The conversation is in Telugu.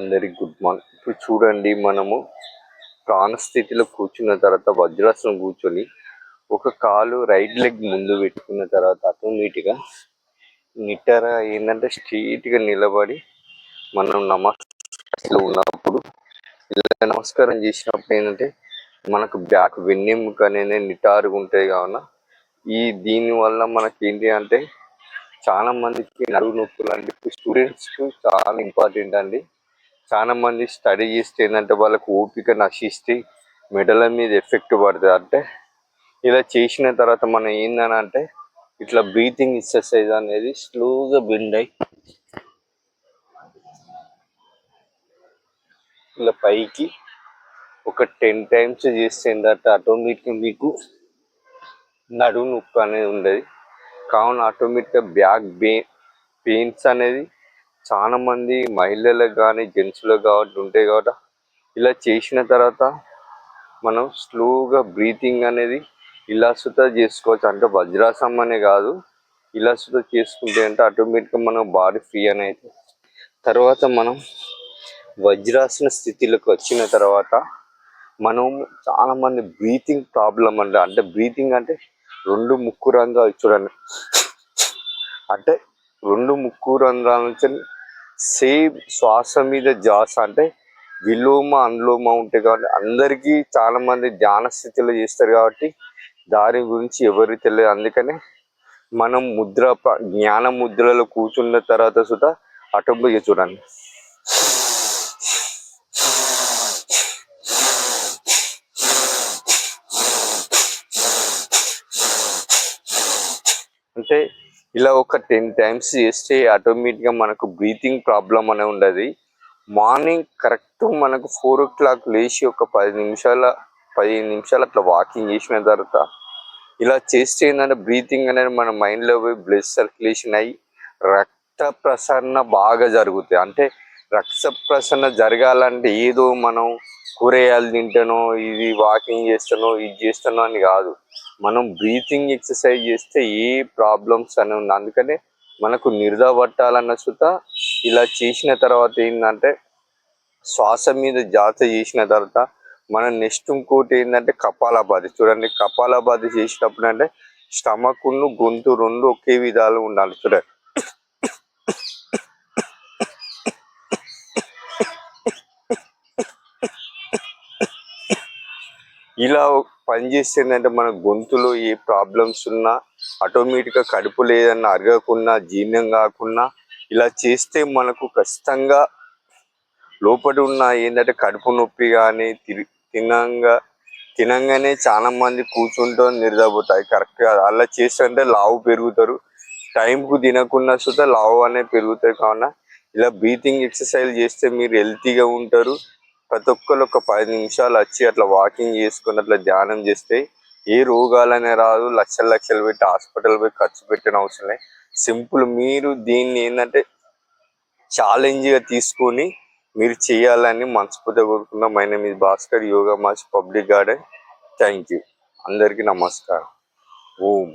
అందరికి గుడ్ మార్నింగ్. ఇప్పుడు చూడండి మనము ప్రాణ స్థితిలో కూర్చున్న తర్వాత వజ్రాసనం కూర్చొని ఒక కాలు రైట్ లెగ్ ముందు పెట్టుకున్న తర్వాత ఆటోమేటిక్గా నిట్టర ఏంటంటే స్ట్రీట్గా నిలబడి మనం నమస్కారంలో ఉన్నప్పుడు ఇలా నమస్కారం చేసినప్పుడు ఏంటంటే మనకు బ్యాక్ వెన్నెముక అనేది నిటారుగా ఉంటాయి కావున ఈ దీని వల్ల మనకి ఏంటి అంటే చాలా మందికి నడువు నొప్పులు అంటే స్టూడెంట్స్కు చాలా ఇంపార్టెంట్ అండి. చాలా మంది స్టడీ చేస్తే ఏంటంటే వాళ్ళకు ఓపిక నశిస్తే మెడల మీద ఎఫెక్ట్ పడుతుంది అంటే ఇలా చేసిన తర్వాత మనం ఏందని అంటే ఇట్లా బ్రీతింగ్ ఎక్సర్సైజ్ అనేది స్లోగా బెండ్ అయి ఇలా పైకి ఒక టెన్ టైమ్స్ చేస్తే ఏంటంటే ఆటోమేటిక్గా మీకు నడుము నొప్పి అనేది ఉండదు. కావున ఆటోమేటిక్గా బ్యాక్ పెయిన్ పెయిన్స్ అనేది చాలా మంది మహిళలకు కానీ జెంట్స్లకు కాబట్టి ఉంటాయి కాబట్టి ఇలా చేసిన తర్వాత మనం స్లోగా బ్రీతింగ్ అనేది ఇలా సుత చేసుకోవచ్చు. అంటే వజ్రాసం అనే కాదు ఇలా సుత చేసుకుంటే అంటే ఆటోమేటిక్గా మన బాడీ ఫ్రీ అనేది తర్వాత మనం వజ్రాసన స్థితిలోకి వచ్చిన తర్వాత మనం చాలామంది బ్రీతింగ్ ప్రాబ్లం అంటే అంటే బ్రీతింగ్ అంటే రెండు ముక్కు రంధ్రాలు చూడండి. అంటే రెండు ముక్కు రంధ్రాల నుంచి సేమ్ శ్వాస మీద జాస అంటే విలోమ అనులోమ ఉంటాయి కాబట్టి అందరికీ చాలామంది ధ్యాన స్థితిలో చేస్తారు కాబట్టి దాని గురించి ఎవరు తెలియదు. అందుకనే మనం ముద్ర జ్ఞాన ముద్రలో కూర్చున్న తర్వాత సుధా అటుబోయి చూడండి. అంటే ఇలా ఒక టెన్ టైమ్స్ చేస్తే ఆటోమేటిక్గా మనకు బ్రీతింగ్ ప్రాబ్లం అనే ఉండదు. మార్నింగ్ కరెక్ట్ మనకు ఫోర్ ఓ క్లాక్ లేచి ఒక పది నిమిషాల పదిహేను నిమిషాలు అట్లా వాకింగ్ చేసిన తర్వాత ఇలా చేస్తే ఏంటంటే బ్రీతింగ్ అనేది మన మైండ్లో పోయి బ్లడ్ సర్క్యులేషన్ అయ్యి రక్త ప్రసరణ బాగా జరుగుతాయి. అంటే రక్త ప్రసరణ జరగాలంటే ఏదో మనం కూరగాయలు తింటానో ఇది వాకింగ్ చేస్తానో ఇది చేస్తానో అని కాదు. మనం బ్రీతింగ్ ఎక్సర్సైజ్ చేస్తే ఏ ప్రాబ్లమ్స్ అని ఉంది అందుకనే మనకు నిర్ద పట్టాలన్న సుత ఇలా చేసిన తర్వాత ఏంటంటే శ్వాస మీద జాత చేసిన తర్వాత మనం నెక్స్ట్ ఇంకోటి ఏంటంటే కపాలబాది చూడండి కపాలబాది చేసినప్పుడు అంటే స్టమక్ గొంతు రెండు ఒకే విధాలు ఉండాలి. చూడండి. ఇలా పని ఏంటంటే మన గొంతులో ఏ ప్రాబ్లమ్స్ ఉన్నా ఆటోమేటిక్గా కడుపు లేదన్నా అరగకున్నా జీర్ణం కాకుండా ఇలా చేస్తే మనకు ఖచ్చితంగా లోపల ఉన్న ఏంటంటే కడుపు నొప్పి కానీ తినంగా తినంగానే చాలా మంది కూర్చుంటూ నిద్రపోతాయి కరెక్ట్ కాదు అలా చేస్తుంటే లావు పెరుగుతారు. టైంకు తినకుండా సుత లావు అనేది పెరుగుతాయి. కావున ఇలా బ్రీతింగ్ ఎక్సర్సైజ్ చేస్తే మీరు హెల్తీగా ఉంటారు. ప్రతి ఒక్కరు ఒక పది నిమిషాలు వచ్చి అట్లా వాకింగ్ చేసుకుని అట్లా ధ్యానం చేస్తే ఏ రోగాలనే రాదు. లక్షలు లక్షలు పెట్టి హాస్పిటల్ పోయి ఖర్చు పెట్టిన అవసరం లేదు. సింపుల్ మీరు దీన్ని ఏంటంటే ఛాలెంజ్గా తీసుకొని మీరు చేయాలని మనస్ఫూర్తిగా కోరుకున్న my name is Bhaskar yoga mass public garden thank you అందరికీ నమస్కారం. ఓం.